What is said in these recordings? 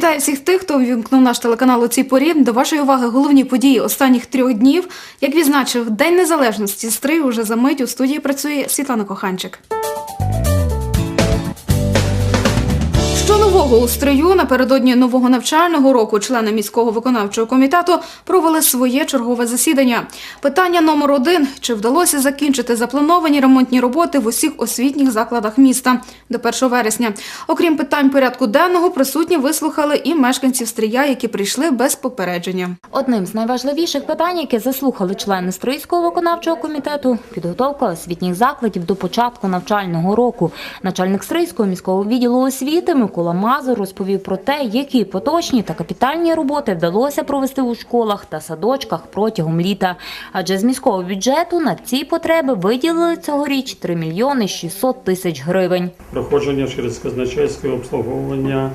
Вітаю всіх тих, хто вімкнув наш телеканал у цій порі. До вашої уваги головні події останніх трьох днів. Як відзначив День Незалежності, стрий уже за мить у студії працює Світлана Коханчик. Нового у стрию напередодні нового навчального року члени міського виконавчого комітету провели своє чергове засідання. Питання номер один: чи вдалося закінчити заплановані ремонтні роботи в усіх освітніх закладах міста до 1 вересня? Окрім питань порядку денного, присутні вислухали і мешканців стрия, які прийшли без попередження. Одним з найважливіших питань, яке заслухали члени Стрийського виконавчого комітету, підготовка освітніх закладів до початку навчального року. Начальник Стрийського міського відділу освіти Микола Мазур розповів про те, які поточні та капітальні роботи вдалося провести у школах та садочках протягом літа. Адже з міського бюджету на ці потреби виділили цьогоріч 3 мільйони 600 тисяч гривень. проходження через казначейське обслуговування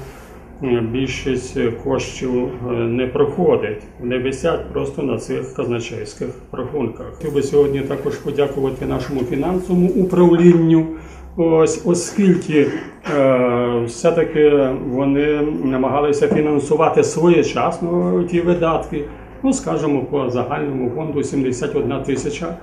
е, більшість коштів е, не проходить, не висять просто на цих казначейських рахунках. Хотів би сьогодні також подякувати нашому фінансовому управлінню. Ось оскільки е, все-таки вони намагалися фінансувати своєчасно ті видатки, ну скажімо, по загальному фонду 71 тисяча.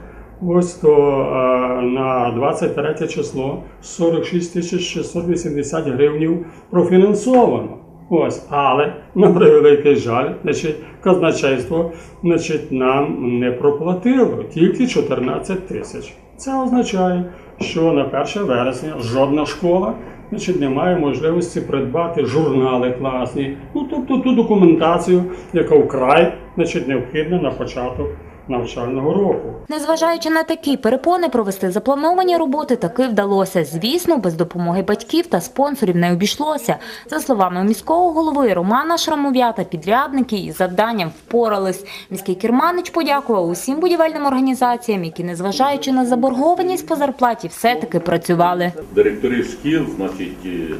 Ось то е, на 23 число 46 тисяч 680 гривнів профінансовано. Ось, але на превеликий жаль, значить, казначейство значить, нам не проплатило тільки 14 тисяч. Це означає, що на 1 вересня жодна школа значить, не має можливості придбати журнали класні, ну тобто ту документацію, яка вкрай значить, необхідна на початок навчального року. Незважаючи на такі перепони, провести заплановані роботи таки вдалося. Звісно, без допомоги батьків та спонсорів не обійшлося. За словами міського голови Романа Шрамов'ята, підрядники із завданням впорались. Міський керманич подякував усім будівельним організаціям, які, незважаючи на заборгованість по зарплаті, все-таки працювали. Директори шкіл, значить, е,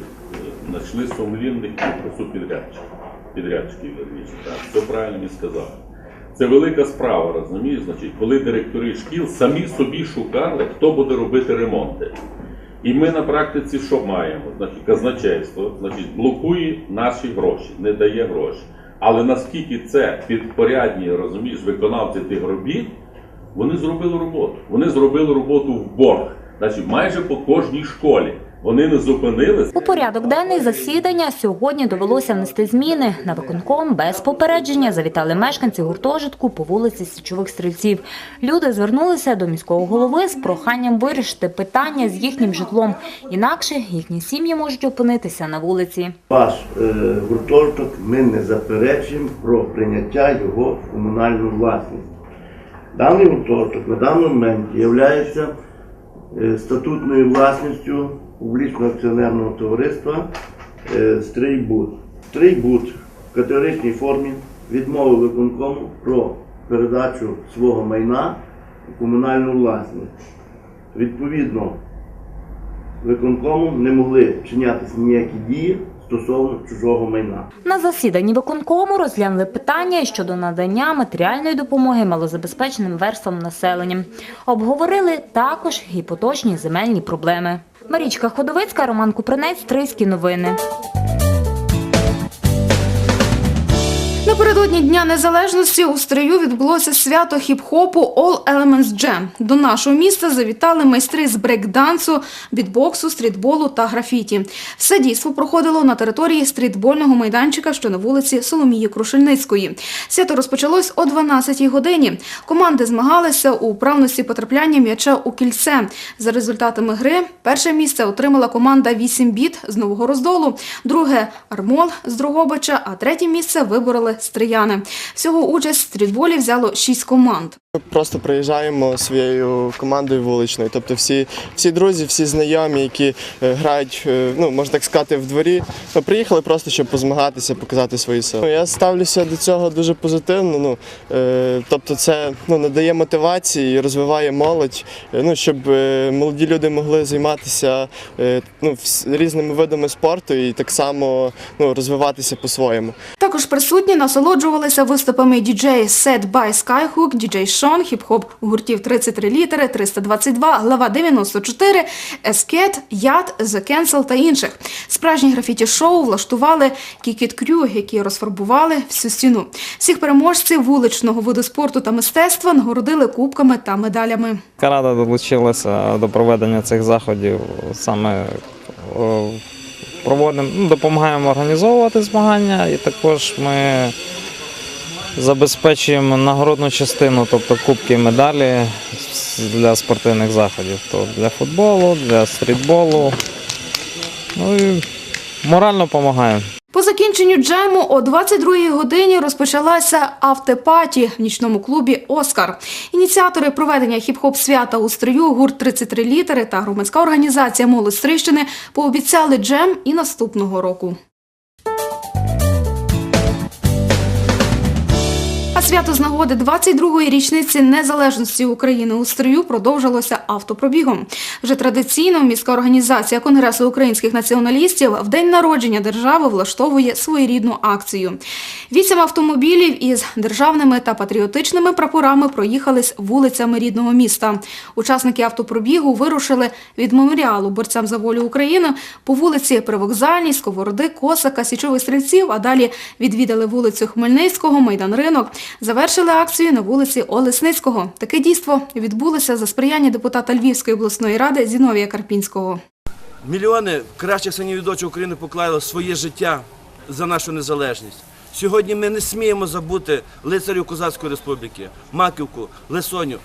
знайшли сумлінних і просу підрядчиків. Підрядчиків, вірніше, так. Все правильно він сказав. Це велика справа, розумієш? Значить, коли директори шкіл самі собі шукали, хто буде робити ремонти. І ми на практиці що маємо? Значить, казначейство значить, блокує наші гроші, не дає гроші. Але наскільки це підпорядні, розумієш, виконавці тих робіт, вони зробили роботу. Вони зробили роботу в борг. Значить, майже по кожній школі. Вони не зупинились. У порядок денний засідання сьогодні довелося внести зміни. На виконком без попередження завітали мешканці гуртожитку по вулиці Січових Стрільців. Люди звернулися до міського голови з проханням вирішити питання з їхнім житлом. Інакше їхні сім'ї можуть опинитися на вулиці. Ваш е, гуртожиток ми не заперечуємо про прийняття його в комунальну власність. Даний гуртожиток на даний момент є статутною власністю публічного акціонерного товариства Стрейбуд. Стрийбуд. Стрийбуд в категоричній формі відмовив виконкому про передачу свого майна у комунальну власність. Відповідно, виконкому не могли вчинятися ніякі дії стосовно чужого майна. На засіданні виконкому розглянули питання щодо надання матеріальної допомоги малозабезпеченим верствам населення. Обговорили також і поточні земельні проблеми. Марічка Ходовицька, Роман Купринець, Трийські новини. Напередодні Дня Незалежності у стрию відбулося свято хіп-хопу All Elements Jam. До нашого міста завітали майстри з брейк-дансу, бітбоксу, стрітболу та графіті. Все дійство проходило на території стрітбольного майданчика, що на вулиці Соломії Крушельницької. Свято розпочалось о 12-й годині. Команди змагалися у вправності потрапляння м'яча у кільце. За результатами гри перше місце отримала команда 8 біт з Нового Роздолу, друге Армол з Дрогобича, а третє місце вибороли стрияни. Всього участь в стрітболі взяло 6 команд. Ми просто приїжджаємо своєю командою вуличною. Тобто всі, всі друзі, всі знайомі, які е, грають, е, ну можна так сказати, в дворі. Ми приїхали просто, щоб позмагатися, показати свої сили. Ну, Я ставлюся до цього дуже позитивно. Ну, е, тобто, це ну, надає мотивації, розвиває молодь, ну, щоб молоді люди могли займатися е, ну, різними видами спорту і так само ну, розвиватися по-своєму. Також присутні на насолоджувалися виступами діджей Set by Skyhook, діджей Шон, хіп-хоп гуртів 33 літери, 322, глава 94, Ескет, Яд, The Cancel та інших. Справжні графіті-шоу влаштували Кікіт Крю, які розфарбували всю стіну. Всіх переможців вуличного виду спорту та мистецтва нагородили кубками та медалями. Рада долучилася до проведення цих заходів. Саме о, проводимо, ну, допомагаємо організовувати змагання, і також ми забезпечуємо нагородну частину, тобто кубки медалі для спортивних заходів. То для футболу, для стрітболу. Ну і морально допомагаємо. Закінченню джему о 22-й годині розпочалася автопаті в нічному клубі Оскар. Ініціатори проведення хіп-хоп свята у стрию, гурт 33 літери та громадська організація Молодь Стрищини пообіцяли джем і наступного року. Свято з нагоди 22-ї річниці незалежності України у стрию продовжилося автопробігом. Вже традиційно міська організація Конгресу українських націоналістів в день народження держави влаштовує своєрідну акцію. Вісім автомобілів із державними та патріотичними прапорами проїхались вулицями рідного міста. Учасники автопробігу вирушили від меморіалу борцям за волю України по вулиці Привокзальній, Сковороди, Косака, Січових стрільців, а далі відвідали вулицю Хмельницького, Майдан Ринок. Завершили акцію на вулиці Олесницького. Таке дійство відбулося за сприяння депутата Львівської обласної ради Зіновія Карпінського. Мільйони кращих синів і дочок України поклали своє життя за нашу незалежність. Сьогодні ми не сміємо забути лицарів Козацької республіки, Маківку, Лисоню,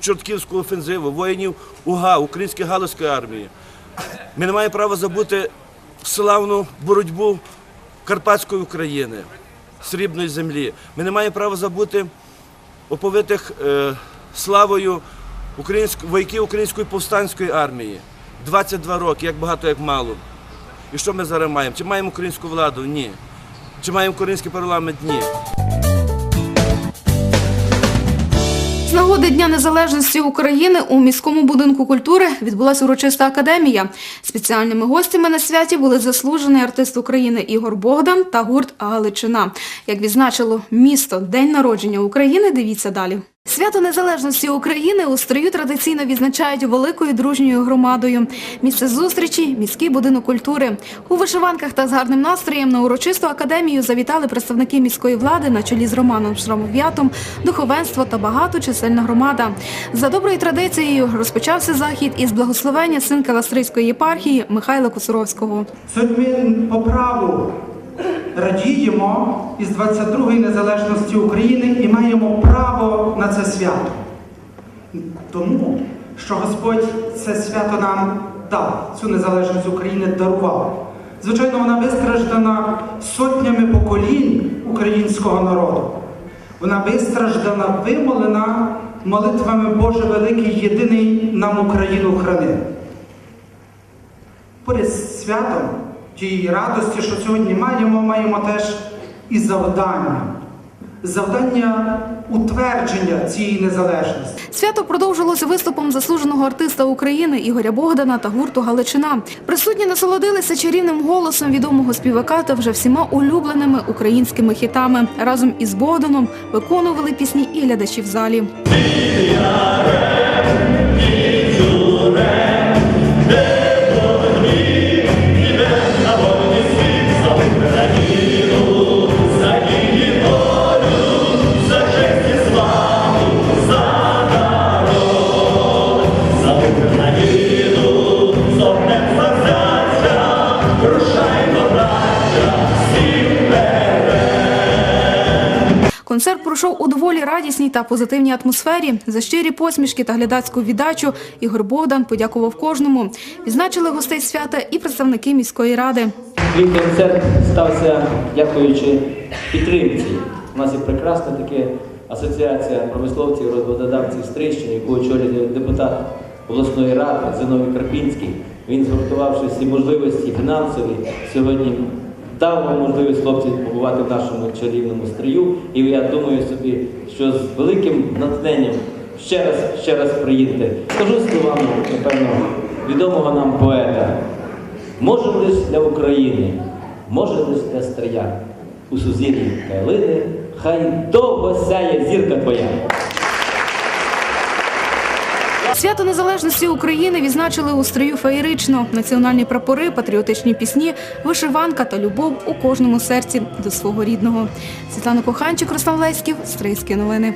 Чортківську офензиву, воїнів УГА, Української Галузької армії. Ми не маємо права забути славну боротьбу Карпатської України, срібної землі. Ми не маємо права забути оповитих е, славою українськ- вояків Української повстанської армії. 22 роки, як багато, як мало. І що ми зараз маємо? Чи маємо українську владу? Ні. Чи маємо український парламент? Ні. З нагоди Дня Незалежності України у міському будинку культури відбулася урочиста академія. Спеціальними гостями на святі були заслужений артист України Ігор Богдан та гурт Галичина. Як відзначило місто День народження України, дивіться далі. Свято Незалежності України у строю традиційно відзначають великою дружньою громадою. Місце зустрічі міський будинок культури. У вишиванках та з гарним настроєм на урочисту академію завітали представники міської влади на чолі з Романом Шрамов'ятом, духовенство та багаточисельна громада. За доброю традицією розпочався захід із благословення синка Ластрийської єпархії Михайла Куцуровського. Сьогодні по праву радіємо із 22-ї незалежності України і маємо право це свято. Тому що Господь це свято нам дав, цю незалежність України дарував. Звичайно, вона вистраждана сотнями поколінь українського народу. Вона вистраждана, вимолена молитвами Боже Великий, єдиний нам Україну храни. Поряд з святом тієї радості, що сьогодні маємо, маємо теж і завдання. Завдання утвердження цієї незалежності. Свято продовжилося виступом заслуженого артиста України Ігоря Богдана та гурту Галичина. Присутні насолодилися чарівним голосом відомого співака та вже всіма улюбленими українськими хітами. Разом із Богданом виконували пісні і глядачі в залі. Та позитивній атмосфері. За щирі посмішки та глядацьку віддачу Ігор Богдан подякував кожному. Відзначили гостей свята і представники міської ради. Твій концерт стався дякуючи підтримці. У нас є прекрасна така асоціація промисловців, роботодавців Стрищини, яку очолює депутат обласної ради Зиновій Карпінський. Він, згуртувавши всі можливості фінансові, сьогодні дав вам можливість хлопці побувати в нашому чарівному стрію. І я думаю собі, що з великим натхненням ще раз, ще раз приїдете. Скажу словами, напевно, відомого нам поета. Може лише для України, може лише для стрия. у сузір'ї Кайлини, хай довго сяє зірка твоя. Свято Незалежності України відзначили у строю феєрично. Національні прапори, патріотичні пісні, вишиванка та любов у кожному серці до свого рідного. Світлана Коханчик, Руслан Леськів, Стрийські новини.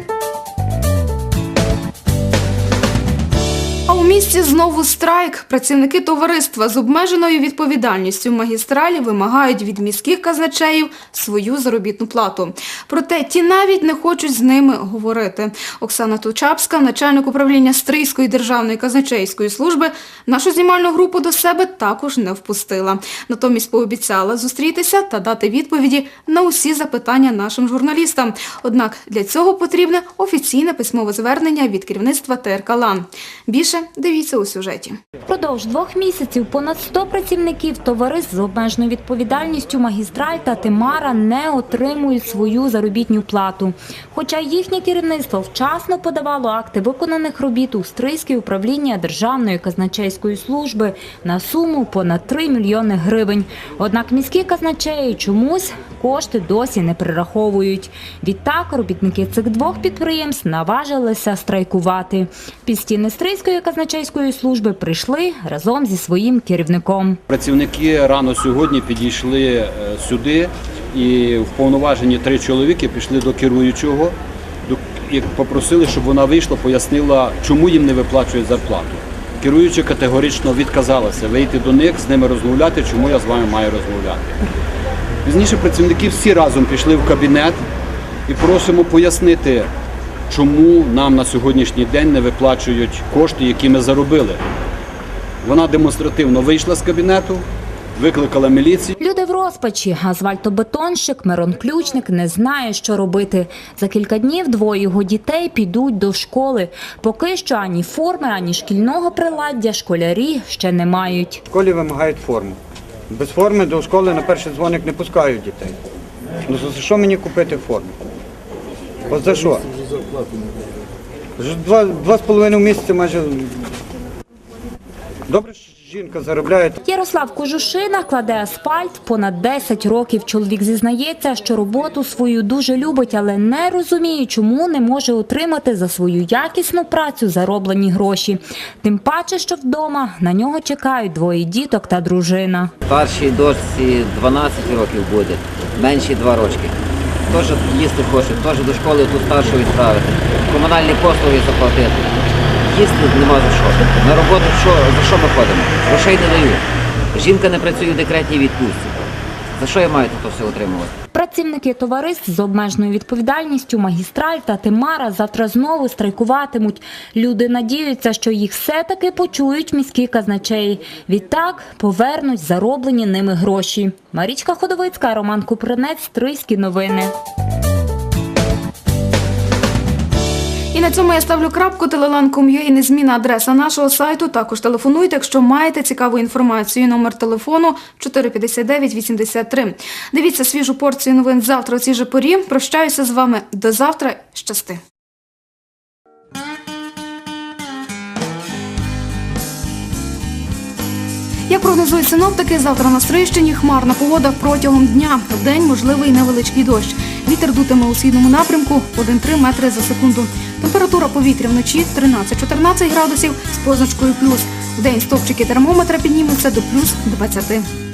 Місті знову страйк. Працівники товариства з обмеженою відповідальністю магістралі вимагають від міських казначеїв свою заробітну плату. Проте ті навіть не хочуть з ними говорити. Оксана Тучапська, начальник управління Стрийської державної казначейської служби, нашу знімальну групу до себе також не впустила. Натомість пообіцяла зустрітися та дати відповіді на усі запитання нашим журналістам. Однак для цього потрібне офіційне письмове звернення від керівництва ТРК «Лан». Більше дивіться у сюжеті. Впродовж двох місяців понад 100 працівників товариств з обмеженою відповідальністю магістраль та Тимара не отримують свою заробітню плату. Хоча їхнє керівництво вчасно подавало акти виконаних робіт у Стрийське управління Державної казначейської служби на суму понад 3 мільйони гривень. Однак міські казначеї чомусь кошти досі не перераховують. Відтак робітники цих двох підприємств наважилися страйкувати. Під стіни Стрийської казначейської служби прийшли разом зі своїм керівником. Працівники рано сьогодні підійшли е, сюди і в повноваженні три чоловіки пішли до керуючого і попросили, щоб вона вийшла, пояснила, чому їм не виплачують зарплату. Керуюча категорично відказалася вийти до них, з ними розмовляти, чому я з вами маю розмовляти. Пізніше працівники всі разом пішли в кабінет і просимо пояснити, чому нам на сьогоднішній день не виплачують кошти, які ми заробили. Вона демонстративно вийшла з кабінету, викликала міліцію. Люди в розпачі. Асфальтобетонщик Мирон Ключник не знає, що робити. За кілька днів двоє його дітей підуть до школи. Поки що ані форми, ані шкільного приладдя школярі ще не мають. В школі вимагають форму. Без форми до школи на перший дзвоник не пускають дітей. Ну за що мені купити форму? От за що? Вже Два, два з половиною місяці майже. Добре, що жінка заробляє. Ярослав Кожушина кладе асфальт понад 10 років. Чоловік зізнається, що роботу свою дуже любить, але не розуміє, чому не може отримати за свою якісну працю зароблені гроші. Тим паче, що вдома на нього чекають двоє діток та дружина. Старшій дочці 12 років буде, меншій 2 рочки. Теж їсти хочуть, теж до школи тут старшу відправити, комунальні послуги заплатити. Їсти нема за що. На роботу що, за що ми ходимо? Грошей не дають. Жінка не працює в декретній відпустці. За що я маю тут все отримувати? Працівники товариств з обмеженою відповідальністю магістраль та Тимара завтра знову страйкуватимуть. Люди надіються, що їх все-таки почують міські казначеї. Відтак повернуть зароблені ними гроші. Марічка Ходовицька, Роман Купринець, Стрийські новини. І на цьому я ставлю крапку. Телелан.com.ua – незмінна адреса нашого сайту. Також телефонуйте, якщо маєте цікаву інформацію. Номер телефону 459 83. Дивіться свіжу порцію новин завтра у цій же порі. Прощаюся з вами. До завтра. Щасти. Як прогнозують синоптики, завтра на Стрийщині хмарна погода протягом дня. В день можливий невеличкий дощ. Вітер дутиме у східному напрямку 1-3 метри за секунду. Температура повітря вночі 13-14 градусів з позначкою плюс. В день стовпчики термометра піднімуться до плюс 20.